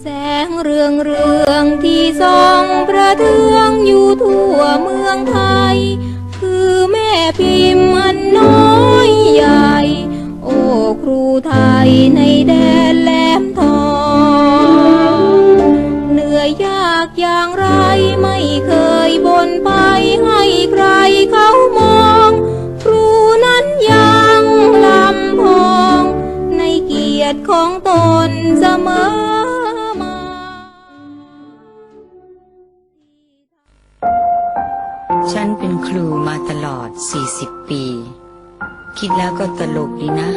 แสงเรืองเรืองที่ส่องประเทืองอยู่ทั่วเมืองไทย คือแม่พิมพ์อันน้อยใหญ่ โอ้ครูไทยในแดนแหลมทองเหนื่อยยากอย่างไรไม่เคยบ่นไปให้ใครเขามอง ครูนั้นยังลำพอง ในเกียรติของตนเสมอ 40 ปี คิดแล้วก็ตลกดีนะ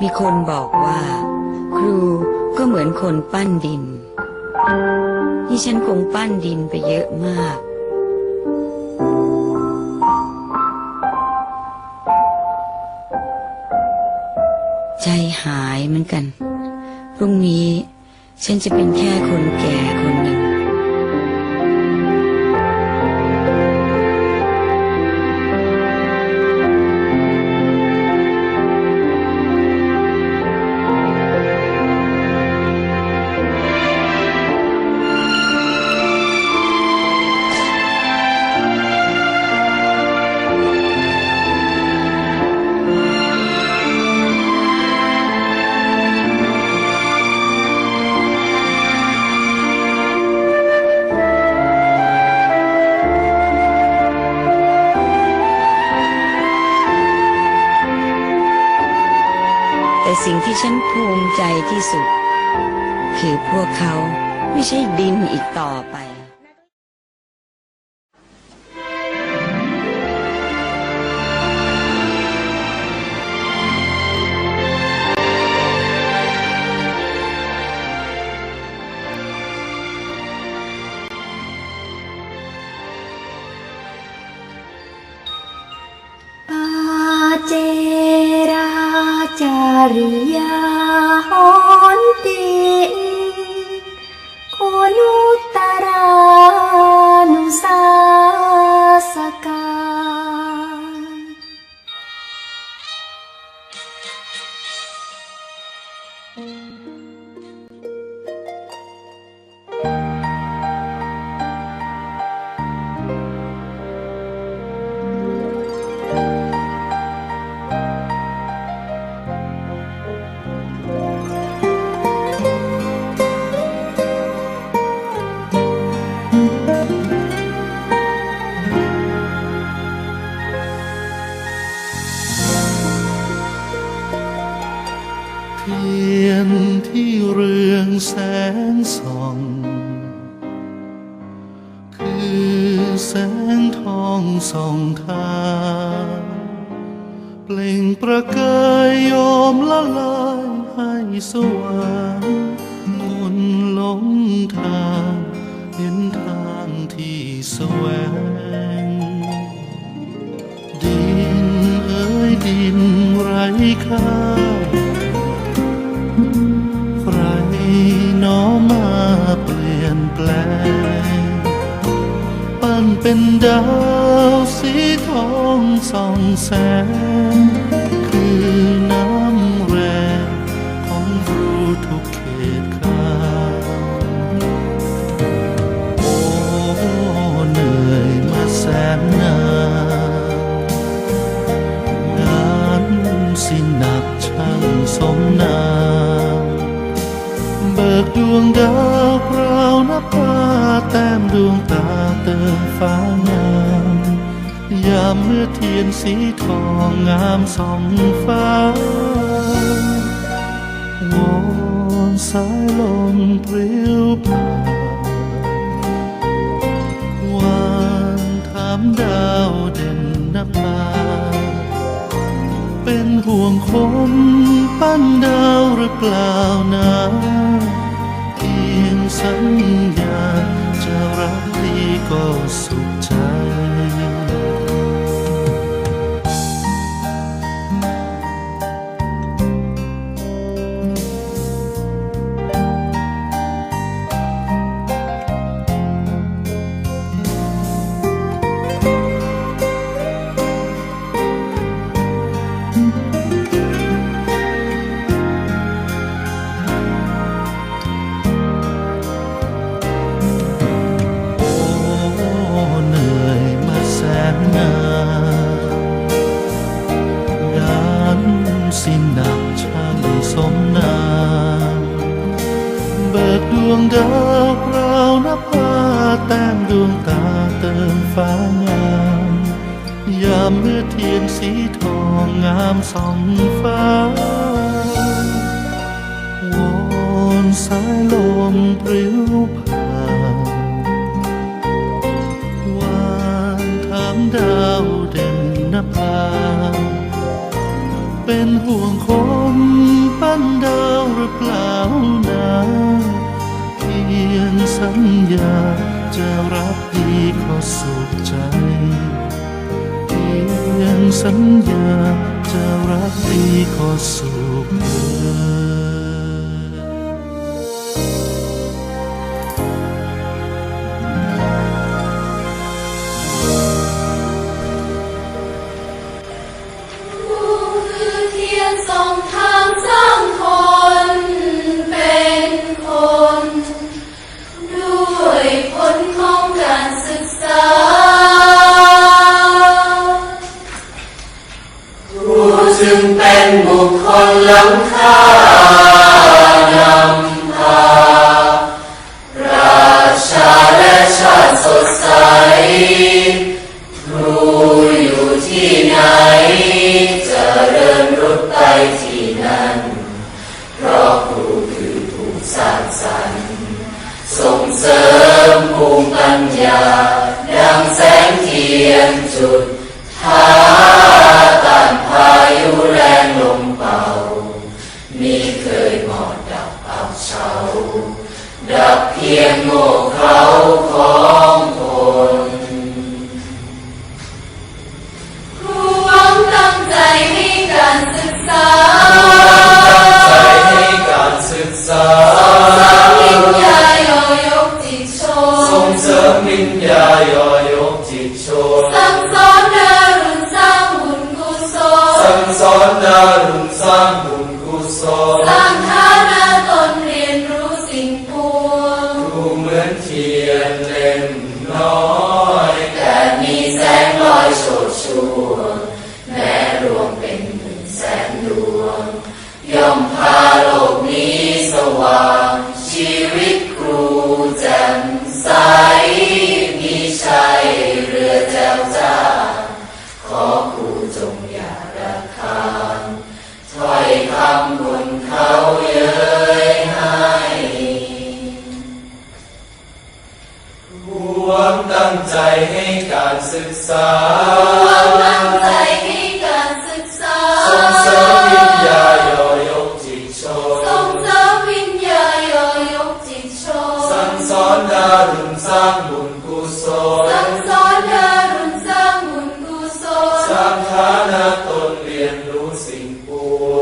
มีคนบอกว่า ครูก็เหมือนคนปั้นดิน นี่ฉันคงปั้นดินไปเยอะมาก ใจหายเหมือนกัน พรุ่งนี้ฉันจะเป็นแค่คนแก่คน สิ่งที่ฉันภูมิใจที่สุด คือพวกเขาไม่ใช่ดินอีกต่อไป ริยา นที่เรืองแสงส่อง คือแสงทองส่องทางเปล่งประกายโยมละลายให้สว่างมุนหลงทางเห็นทางที่แสวง ดินเอ้ยดินไร้ค่า ดาวสีทองส่องแสง เติมฟ้างามยามเมื่อเทียนสีทองงามส่องฟ้าวอนสายลมปลิวผ่านวานถามดาวเด่นนับตาเป็นห่วงคนปั้นดาวหรือเปล่านะเพียงสัญญา ดี วงดาวกรานับพาแต้มดวงตาเติมฟ้างาม ยามเมื่อเทียนสีทองงามสองฟ้าวนสายลมปรี สัญญาจะรักดีขอสู่ đời mòn đọc áo sâu đập thiên ngộ khấu khóng hồn. Khu ấm tâm dày hy càng sức sáng Sông sớm minh dài ở yốc chịt chôn Sông sớm รวมตั้งใจให้การศึกษา รวมตั้งใจให้การศึกษา ส่งเสริมวิญญาโยยกจิตชน ส่งเสริมวิญญาโยยกจิตชน สั่งสอนดารุณสร้างบุญกุศล สั่งสอนดารุณสร้างบุญกุศล สร้างฐานะตนเรียนรู้สิ่งปวง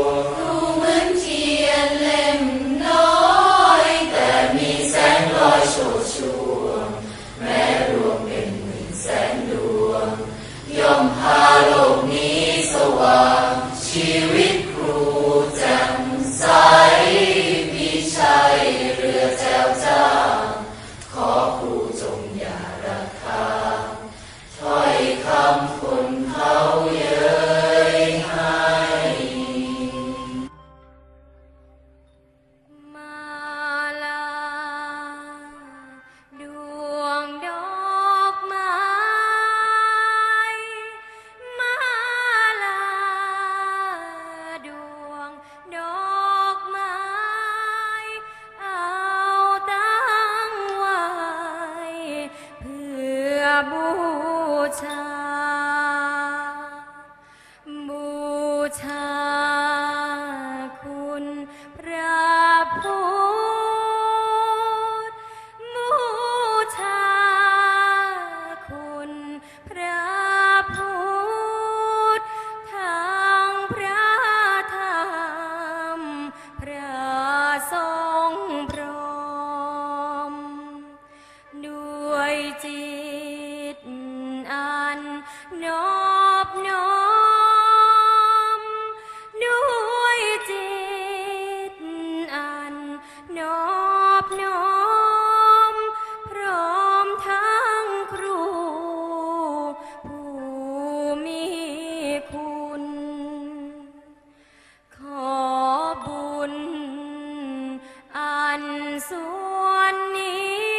ันส่วนนี้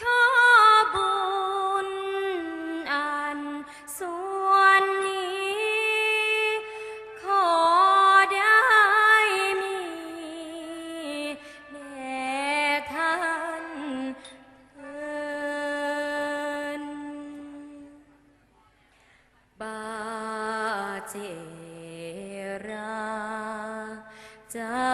ข้าบุญอันส่วนนี้ ขอได้มีแด่ท่านเอินบาเจราจา